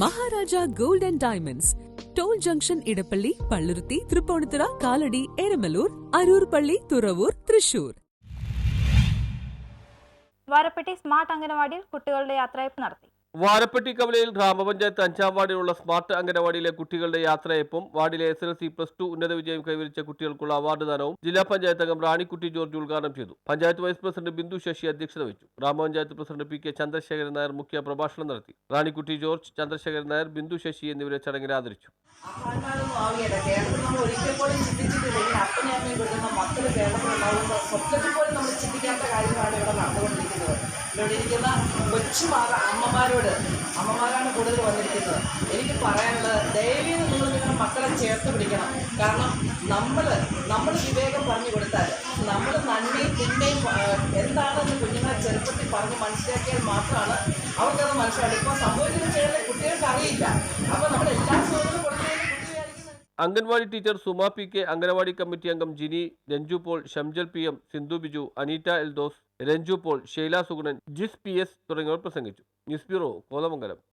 Maharaja gold and diamonds. Toll junction Edappally Palluruthy Tripunithura Kalady Eramalloor Aroor Thuravoor Thrissur. Varapetty smart അംഗനവാടിയിൽ കുട്ടികളുടെ യാത്രയപ്പ് നടത്തി. വാരപ്പെട്ടി കവലയിൽ ഗ്രാമപഞ്ചായത്ത് അഞ്ചാം വാർഡിലുള്ള സ്മാർട്ട് അംഗനവാടിയിലെ കുട്ടികളുടെ യാത്രയപ്പും വാർഡിലെ S L C plus two ഉന്നത വിജയം കൈവരിച്ച കുട്ടികൾക്കുള്ള അവാർഡ് ദാനവും ജില്ലാ പഞ്ചായത്ത് അംഗം റാണിക്കുട്ടി ജോർജ് ഉദ്ഘാടനം ചെയ്തു. പഞ്ചായത്ത് വൈസ് പ്രസിഡന്റ് ബിന്ദു ശശി അധ്യക്ഷത വഹിച്ചു. ഗ്രാമപഞ്ചായത്ത് president P K Chandrasekharan Nair മുഖ്യ പ്രഭാഷണം നടത്തി. റാണിക്കുട്ടി ജോർജ് ചന്ദ്രശേഖരൻ നായർ ബിന്ദു ശശി എന്നിവരെ ചടങ്ങിൽ ആദരിച്ചു. ഇവിടെ ഇരിക്കുന്ന കൊച്ചുമാറ അമ്മമാരോട്. അമ്മമാരാണ് കൂടുതൽ വന്നിരിക്കുന്നത്. എനിക്ക് പറയാനുള്ളത് ദയവീത് നിങ്ങൾ നിങ്ങളുടെ മക്കളെ ചേർത്ത് പിടിക്കണം. കാരണം നമ്മൾ നമ്മൾ വിവേകം പറഞ്ഞു കൊടുത്താൽ നമ്മൾ നന്മയും തിന്മയും എന്താണെന്ന് കുഞ്ഞുങ്ങളെ ചെറുപ്പത്തിൽ പറഞ്ഞ് മനസ്സിലാക്കിയാൽ മാത്രമാണ് അവർക്കത് മനസ്സിലാക്കുക ഇപ്പോൾ സംഭവിക്കുന്ന ചെയ്യുന്ന കുട്ടികൾക്ക് അറിയില്ല. അപ്പോൾ നമ്മൾ എല്ലാ വിചാരിക്കുന്നത് anganwadi teacher Suma P K anganwadi committee അംഗം Jini Ranju Paul Shamjal P M Sindhu Biju Aneeta Eldhose Ranju Paul Sheila Sugunan Jis P S തുടങ്ങിയവർ പ്രസംഗിച്ചു. News bureau Kothamangalam.